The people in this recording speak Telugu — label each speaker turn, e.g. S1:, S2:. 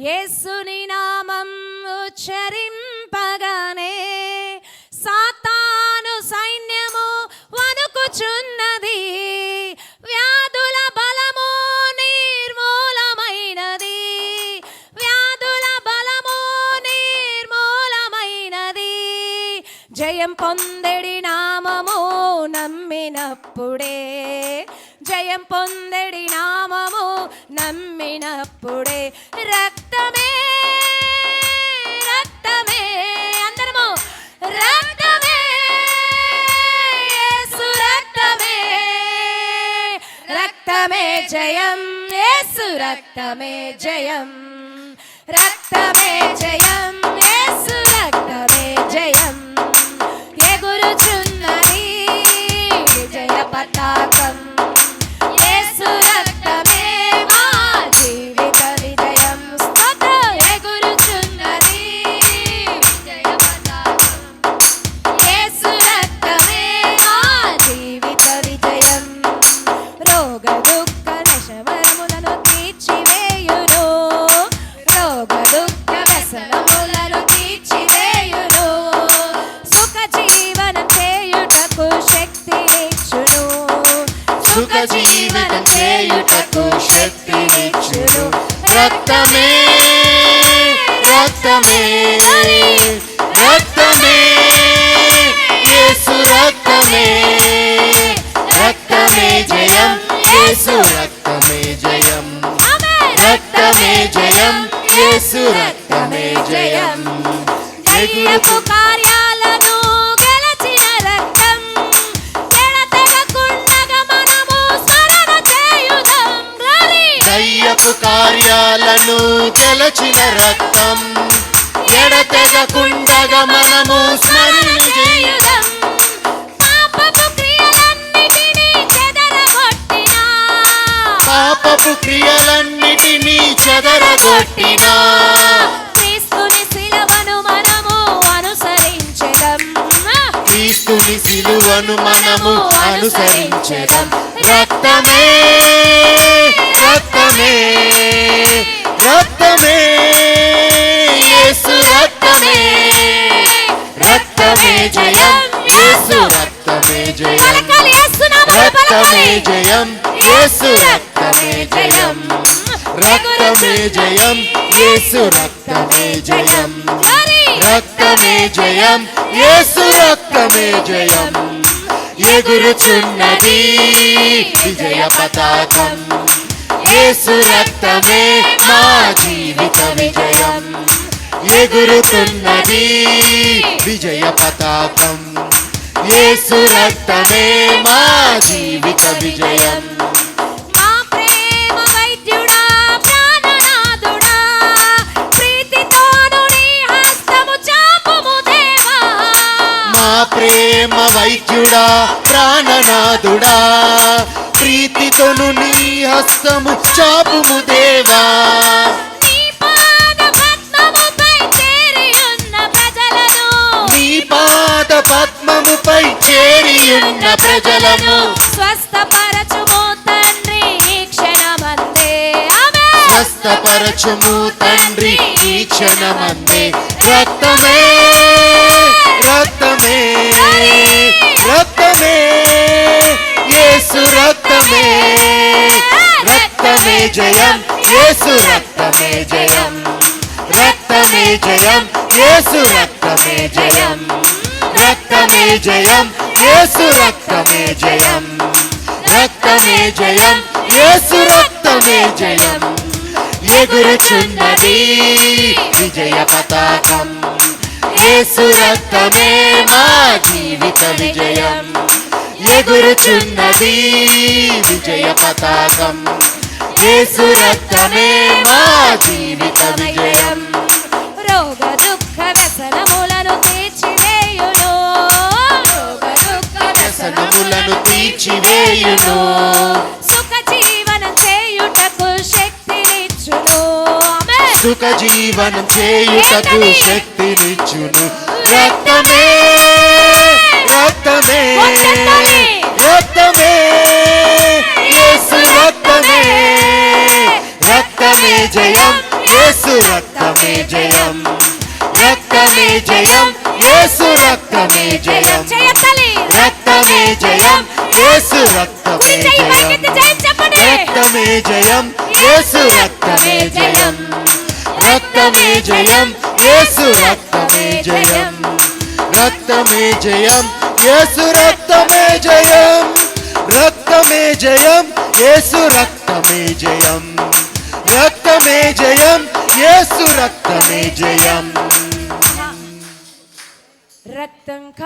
S1: యేసుని నామం ఉచ్చరింపగానే సాతాను సైన్యము వణుకుచున్నది. వ్యాధుల బలము నిర్మూలమైనది. వ్యాధుల బలము నిర్మూలమైనది. జయం పొందెడి నామము నమ్మినప్పుడే జయం పొందడి నామము నమ్మినప్పుడే రక్తమే రక్తమే అందరము రక్తమే రక్తమే రక్తమే జయం యేసు రక్తమే జయం రక్తమే జయం యేసు రక్తమే జయం ఎగురుచున్నది సుఖ
S2: జీవితం చేయుటకు శక్తినిచ్చును. రక్తమే రక్తమే రక్తమే యేసు రక్తమే రక్తమే జయం యేసు రక్తమే జయం. రక్తమే జయం యేసు రక్తమే జయం.
S1: దయ్యపు కార్యాలను గెలచిన రక్తం. ఎడతెగకుండగా మనము స్మరణ
S2: చేయ
S1: చేయుదాం పాపపు క్రియలన్నిటినీ చెదరగొట్టినా
S2: పాపపు
S1: క్రీస్తుని మనము
S2: క్రీస్తుని సిలువను మనము అనుసరించెదం రక్తమే రక్తమే
S1: పలకాలి యేసునామములో
S2: రక్తమే
S1: పలకాలి.
S2: జయం యేసు రక్తమే జయం. రక్తమే జయం యేసు రక్తమే జయం.
S1: గ్లోరీ
S2: రక్తమే జయం యేసు రక్తమే జయం. ఎగురుచున్నది విజయ పతాకం. యేసు రక్తమే మా జీవిత విజయం. ఎగురుతున్నది విజయ పతాకం. యేసు రక్తమే మా జీవిత విజయం.
S1: మా ప్రేమ వైద్యుడా ప్రాణనాథుడా ప్రీతితోను నీ హస్తము చాపుము దేవా.
S2: మా ప్రేమ వైద్యుడా ప్రాణనాథుడా ప్రీతితోను నీ హస్తము చాపుము దేవా. చేరియున్న ప్రజలను
S1: స్వస్థపరచుము తండ్రి ఈ క్షణమందే.
S2: స్వస్థపరచుము తండ్రి ఈ క్షణమందే. రక్తమే రక్తమే రక్తమే యేసు రక్తమే రక్తమే జయం యేసు రక్తమే జయం రక్తమే జయం యేసు రక్తమే జయం. రక్తమే జయం యేసు రక్తమే జయం. రక్తమే జయం యేసు రక్తమే జయం. ఎగురుచున్నది విజయ పతాకం. యేసు రక్తమే మా జీవిత విజయం. ఎగురుచున్నది విజయ పతాకం. యేసు రక్తమే మా జీవిత విజయం.
S1: రోగ తీర్చివేయును సుఖ జీవనం చేయుటకు శక్తినిచ్చును.
S2: సుఖ జీవనం చేయుటకు శక్తినిచ్చును రక్తమే రక్తమే. రక్తమే యేసు రక్తమే రక్తమే జయం యేసు రక్తమే జయం రక్తమే జయం యేసు రక్తమే జయం
S1: చేయతలి
S2: రక్తమే జయం యేసు రక్తమే జయం రక్తమే జయం యేసు రక్తమే జయం రక్తమే జయం యేసు రక్తమే జయం రక్తమే జయం యేసు రక్తమే జయం రక్తమే జయం యేసు రక్తమే జయం రక్తమే జయం యేసు రక్తమే జయం
S1: రక్తం